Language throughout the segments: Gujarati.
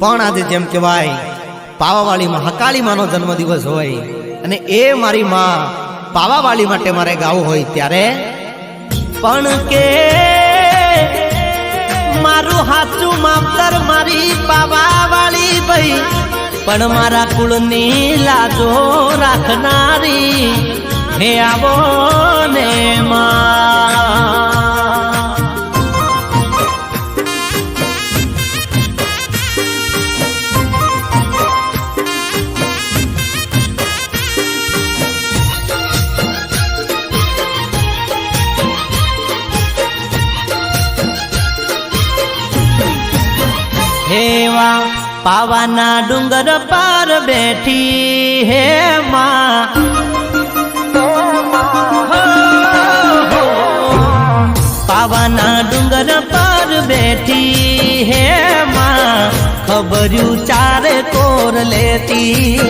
પણ આજે જેમ કહેવાય, પાવાવાળીમાં હકાળીમાંનો જન્મદિવસ હોય અને એ મારી માં પાવાવાળી માટે મારે ગાવું હોય ત્યારે પણ કે મારું હાચું માવતર મારી પાવાવાળી ભાઈ, પણ મારા કુળની લાજો રાખનારી, હે આવો ને માં. હેવા પાવાના ડુંગર પર બેઠી હે માં. પાવાના ડુંગર પર બેઠી હે માં. ખબર્યું ચારે કોર લેતી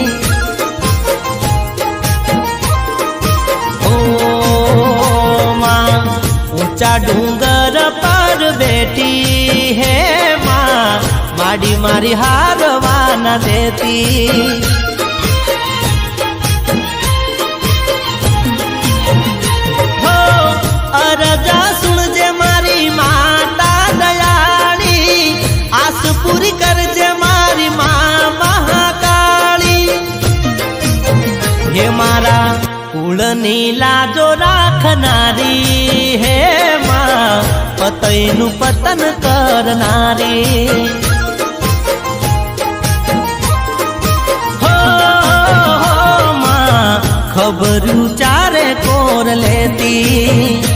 માં મારી હારવા ન દેતી અરજા સુણજે મારી માતા દયાળી, આસ પૂરી કરજે મારી મા મહાકાળી. હે મારા કુળની લાજો રાખનારી, હે માં પતયનું પતન કરનારી. માં ખબરું ચારે કોર લેતી.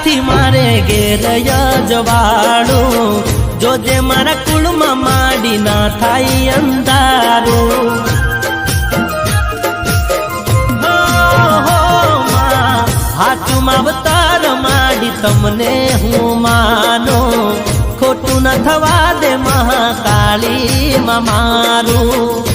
દયાથી મારે ઘેર જવાડું જોજે મારા કુળમાં માડી ના થાય અંધારું. હાચું માવતાર માડી તમને હું માનો. ખોટું ન થવા દે મહાકાળી મારું.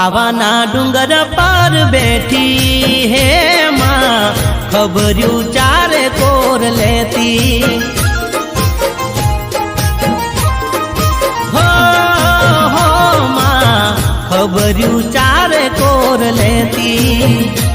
પાવાના ડુંગર પર બેઠી હે માં. ખબર્યું ચારે કોર લેતી. હો હો, માં. ખબર્યું ચારે કોર લેતી.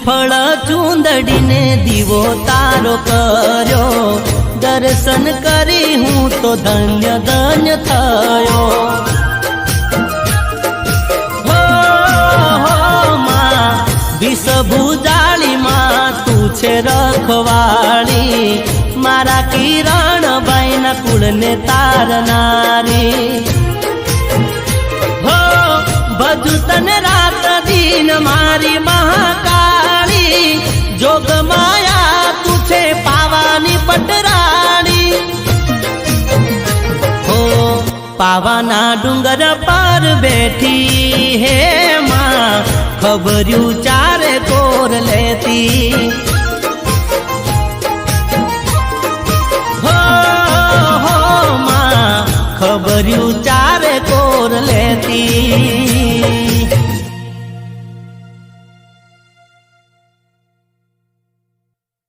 શ્રીફળ ચૂંદડીને દીવો તારો કર્યો. દર્શન કરી હું તો ધન્ય ધન્ય થયો. હો, હો, માં, વિષ ભુજાળીમાં તું છે રખવાળી. મારા કિરણ બાઈના કુળને તારનારી. ભજુ તને રાત દિન મારી મહાકાળી. જોગ માયા તું છે પાવાની પટરાણી. હો, પાવાના ડુંગર પર બેઠી હે માં, ખબર્યું ચારે કોર લેતી. ખબર્યું ચારે કોર લેતી.